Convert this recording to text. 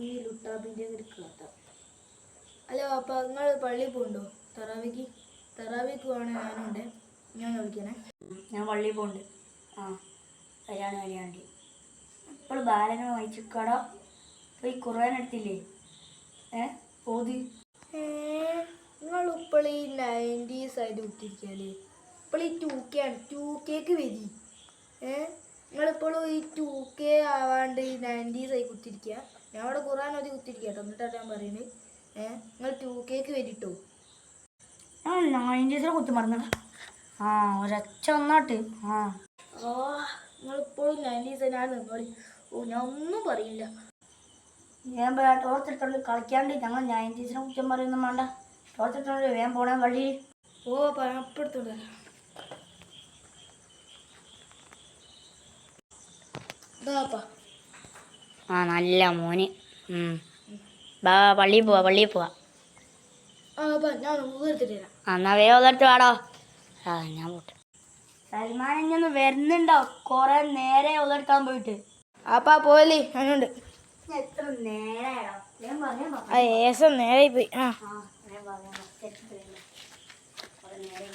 ഈ ലുട്ടാബിന്റെ ഒരു കഥ അല്ല അപ്പം നിങ്ങൾ പള്ളിയിൽ പോകുന്നുണ്ടോ തറാവിക്ക്? തറാവിക്ക് പോകണേ ഞാനുണ്ട്. ഞാൻ വിളിക്കണേ. ഞാൻ പള്ളിയിൽ പോകുന്നുണ്ട് ആ കല്യാണം കഴിയാണ്ട് ഇപ്പോൾ ബാലനെ വായിച്ചിക്കട പോയി കുറവാനെടുത്തില്ലേ ഏ പോതി നിങ്ങൾ ഇപ്പോൾ ഈ നയന്റീസ് ആയിട്ട് കുത്തിരിക്കാല്ലേ ഇപ്പോൾ ഈ ടു കെ ആണ്. ടു കെക്ക് വരി ഏ നിങ്ങളിപ്പോഴും ഈ ടു കെ ആവാണ്ട് ഈ നയന്റീസ് ആയി കുത്തിരിക്കുക ഞാൻ അവിടെ ഖുറാൻ മതി കുത്തിരിക്കുക കേട്ടോ. എന്നിട്ടാണ് ഞാൻ പറയുന്നത് ഏഹ് നിങ്ങൾ ടു കേക്ക് വരിട്ടോ ഞാൻ നയന്റീസിലെ കുത്തി മറന്നടാ ആ ഒരച്ച ഒന്നാട്ട് ആ. ആ നിങ്ങളിപ്പോഴും നയന്റീസ് ഞാൻ നിന്നോളി ഓ ഞാൻ ഒന്നും പറയില്ല. ഞാൻ പറയാം ടോർച്ചെടുത്തോണ്ട് കളിക്കാണ്ട് ഞങ്ങൾ നയന്റീസിനെ കുറ്റം പറയുന്നു വേണ്ട. ടോർച്ചെടുത്തോണ്ട് വേഗം പോണേ വള്ളി. ഓ പറയപ്പെടുത്തുണ്ട് ഇതാപ്പാ ആ നല്ല മോന്. ബാ പള്ളിയിൽ പോവാ പള്ളിയിൽ പോവാ. എന്നാ വേഗം ഉള്ളടുത്ത് വാടോ. ആ ഞാൻ പോട്ടെ. സൽമാൻ ഇഞ്ഞൊന്ന് വരുന്നുണ്ടോ? കൊറേ നേരെ ഉള്ളെടുക്കാൻ പോയിട്ട്. അപ്പാ പോയല്ലേ ഞാനുണ്ട്. എത്ര നേരായോ ആ ഏസം നേരെ പോയി ആ. നേരം.